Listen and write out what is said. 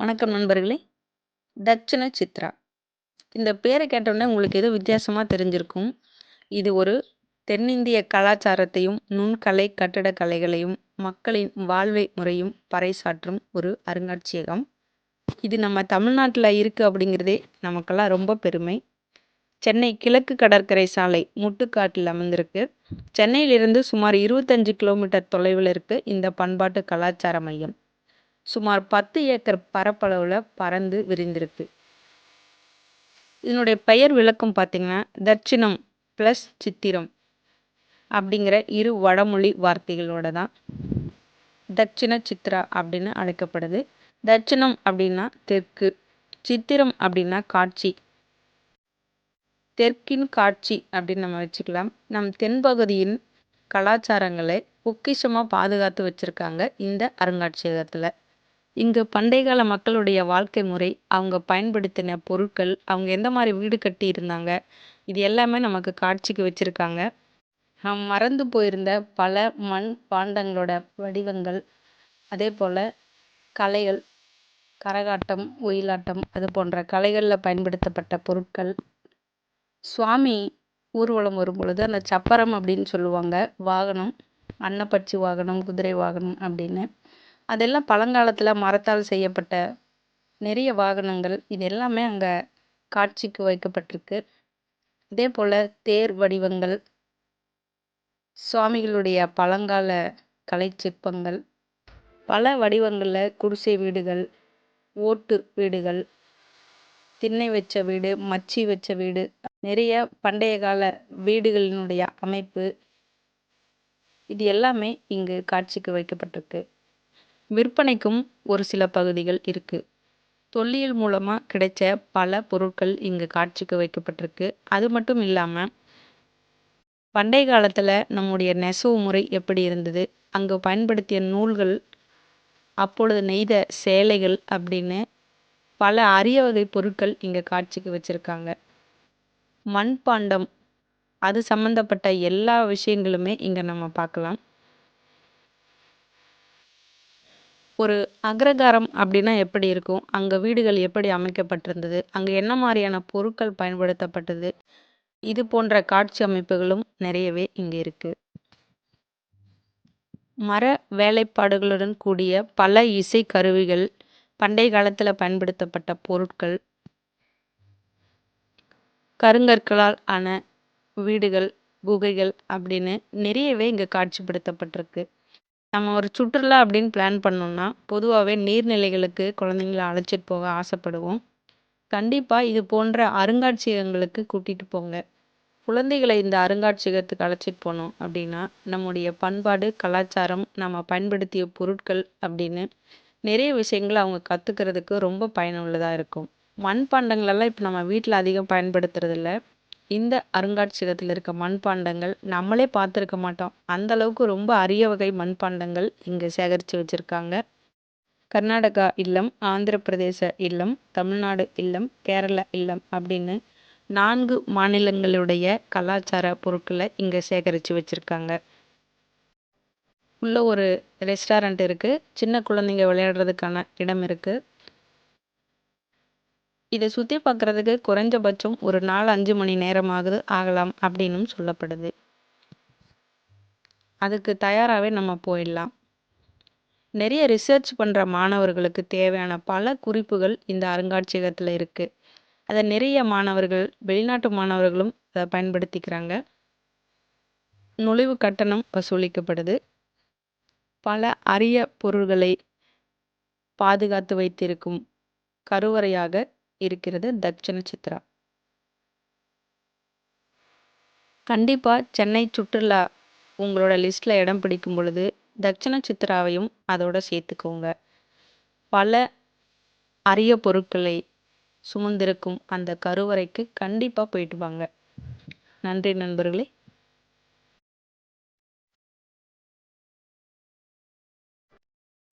வணக்கம் நண்பர்களே. தட்சிண சித்ரா. இந்த பேரை கேட்டோடனே உங்களுக்கு ஏதோ வித்தியாசமாக தெரிஞ்சிருக்கும். இது ஒரு தென்னிந்திய கலாச்சாரத்தையும் நுண்கலை கட்டடக்கலைகளையும் மக்களின் வாழ்வை முறையும் பறைசாற்றும் ஒரு அருங்காட்சியகம். இது நம்ம தமிழ்நாட்டில் இருக்குது அப்படிங்கிறதே நமக்கெல்லாம் ரொம்ப பெருமை. சென்னை கிழக்கு கடற்கரை சாலை முட்டுக்காட்டில் அமைந்திருக்கு. சென்னையிலிருந்து சுமார் இருபத்தஞ்சு கிலோமீட்டர் தொலைவில் இருக்குது இந்த பண்பாட்டு கலாச்சார மையம். சுமார் பத்து ஏக்கர் பரப்பளவில் பறந்து விரிந்திருக்கு. இதனுடைய பெயர் விளக்கம் பார்த்திங்கன்னா தட்சிணம் ப்ளஸ் சித்திரம் அப்படிங்கிற இரு வடமொழி வார்த்தைகளோட தான் தட்சிண சித்ரா அப்படின்னு அழைக்கப்படுது. தட்சிணம் அப்படின்னா தெற்கு சித்திரம் அப்படின்னா காட்சி. தெற்கின் காட்சி அப்படின்னு நம்ம வச்சுக்கலாம். நம் தென்பகுதியின் கலாச்சாரங்களை பொக்கிஷமாக பாதுகாத்து வச்சுருக்காங்க இந்த அருங்காட்சியகத்தில். இங்கு பண்டைய கால மக்களுடைய வாழ்க்கை முறை அவங்க பயன்படுத்தின பொருட்கள் அவங்க எந்த மாதிரி வீடு கட்டி இருந்தாங்க இது எல்லாமே நமக்கு காட்சிக்கு வச்சுருக்காங்க. நாம் மறந்து போயிருந்த பல மண் பாண்டங்களோட வடிவங்கள் அதே போல் கலைகள் கரகாட்டம் ஒயிலாட்டம் அது போன்ற கலைகளில் பயன்படுத்தப்பட்ட பொருட்கள். சுவாமி ஊர்வலம் வரும் பொழுது அந்த சப்பரம் அப்படின்னு சொல்லுவாங்க வாகனம் அன்னப்பட்சி வாகனம் குதிரை வாகனம் அப்படின்னு. அதெல்லாம் பழங்காலத்தில் மரத்தால் செய்யப்பட்ட நிறைய வாகனங்கள். இது எல்லாமே அங்கே காட்சிக்கு வைக்கப்பட்டிருக்கு. அதே போல் தேர் வடிவங்கள் சுவாமிகளுடைய பழங்கால கலை சிற்பங்கள் பல வடிவங்களில் குடிசை வீடுகள் ஓட்டு வீடுகள் திண்ணை வச்ச வீடு மச்சி வச்ச வீடு நிறைய பண்டைய கால வீடுகளினுடைய அமைப்பு. இது எல்லாமே இங்கு காட்சிக்கு வைக்கப்பட்டிருக்கு. விற்பனைக்கும் ஒரு சில பகுதிகள் இருக்குது தொல்லியல் மூலமாக கிடைச்ச பல பொருட்கள் இங்கே காட்சிக்கு வைக்கப்பட்டிருக்கு. அது மட்டும் இல்லாமல் பண்டைய காலத்தில் நம்முடைய நெசவு முறை எப்படி இருந்தது? அங்கே பயன்படுத்திய நூல்கள் அப்பொழுது நெய்த சேலைகள் அப்படின்னு பல அரிய வகை பொருட்கள் இங்கே காட்சிக்கு வச்சுருக்காங்க. மண்பாண்டம் அது சம்மந்தப்பட்ட எல்லா விஷயங்களுமே இங்கே நம்ம பார்க்கலாம். ஒரு அக்ரகாரம் அப்படின்னா எப்படி இருக்கும்? அங்கே வீடுகள் எப்படி அமைக்கப்பட்டிருந்தது? அங்கே என்ன மாதிரியான பொருட்கள் பயன்படுத்தப்பட்டது? இது போன்ற காட்சி அமைப்புகளும் நிறையவே இங்கே இருக்குது மர வேலைப்பாடுகளுடன் கூடிய பல இசை கருவிகள் பண்டைய காலத்தில் பயன்படுத்தப்பட்ட பொருட்கள். கருங்கற்களால் ஆன வீடுகள் குகைகள் அப்படின்னு நிறையவே இங்கே காட்சிப்படுத்தப்பட்டிருக்கு. நம்ம ஒரு சுற்றுலா அப்படின்னு பிளான் பண்ணோம்னா பொதுவாகவே நீர்நிலைகளுக்கு குழந்தைங்கள அழைச்சிட்டு போக ஆசைப்படுவோம். கண்டிப்பாக இது போன்ற அருங்காட்சியகங்களுக்கு கூட்டிகிட்டு போங்க. குழந்தைகளை இந்த அருங்காட்சியகத்துக்கு அழைச்சிட்டு போனோம் அப்படின்னா நம்முடைய பண்பாடு கலாச்சாரம் நம்ம பயன்படுத்திய பொருட்கள் அப்படின்னு நிறைய விஷயங்களை அவங்க கற்றுக்கிறதுக்கு ரொம்ப பயனுள்ளதாக இருக்கும். மண்பாண்டங்களெல்லாம் இப்போ நம்ம வீட்டில் அதிகம் பயன்படுத்துறதில்ல. இந்த அருங்காட்சியகத்தில் இருக்க மண்பாண்டங்கள் நம்மளே பார்த்துருக்க மாட்டோம். அந்த அளவுக்கு ரொம்ப அரிய வகை மண்பாண்டங்கள் இங்கே சேகரித்து வச்சுருக்காங்க. கர்நாடகா இல்லம் ஆந்திர பிரதேச இல்லம் தமிழ்நாடு இல்லம் கேரளா இல்லம் அப்படின்னு நான்கு மாநிலங்களுடைய கலாச்சார பொருட்களை இங்கே சேகரித்து வச்சுருக்காங்க. உள்ள ஒரு ரெஸ்டாரண்ட் இருக்குது சின்ன குழந்தைங்க விளையாடுறதுக்கான இடம் இருக்குது இதை சுற்றி பார்க்குறதுக்கு குறைஞ்சபட்சம் ஒரு நாலு அஞ்சு மணி நேரமாவது ஆகலாம் அப்படின்னும் சொல்லப்படுது. அதுக்கு தயாராகவே நம்ம போயிடலாம். நிறைய ரிசர்ச் பண்ணுற மாணவர்களுக்கு தேவையான பல குறிப்புகள் இந்த அருங்காட்சியகத்தில் இருக்குது அதை நிறைய மாணவர்கள் வெளிநாட்டு மாணவர்களும் அதை பயன்படுத்திக்கிறாங்க. நுழைவு கட்டணம் வசூலிக்கப்படுது. பல அரிய பொருள்களை பாதுகாத்து வைத்திருக்கும் கருவறையாக இருக்கிறது தட்சிண சித்ரா. கண்டிப்பாக சென்னை சுற்றுலா உங்களோட லிஸ்ட்டில் இடம் பிடிக்கும் பொழுது தட்சிண சித்ராவையும் அதோட சேர்த்துக்கோங்க. பல அரிய பொருட்களை சுமந்திருக்கும் அந்த கருவறைக்கு கண்டிப்பாக போயிட்டு வாங்க. நன்றி நண்பர்களே.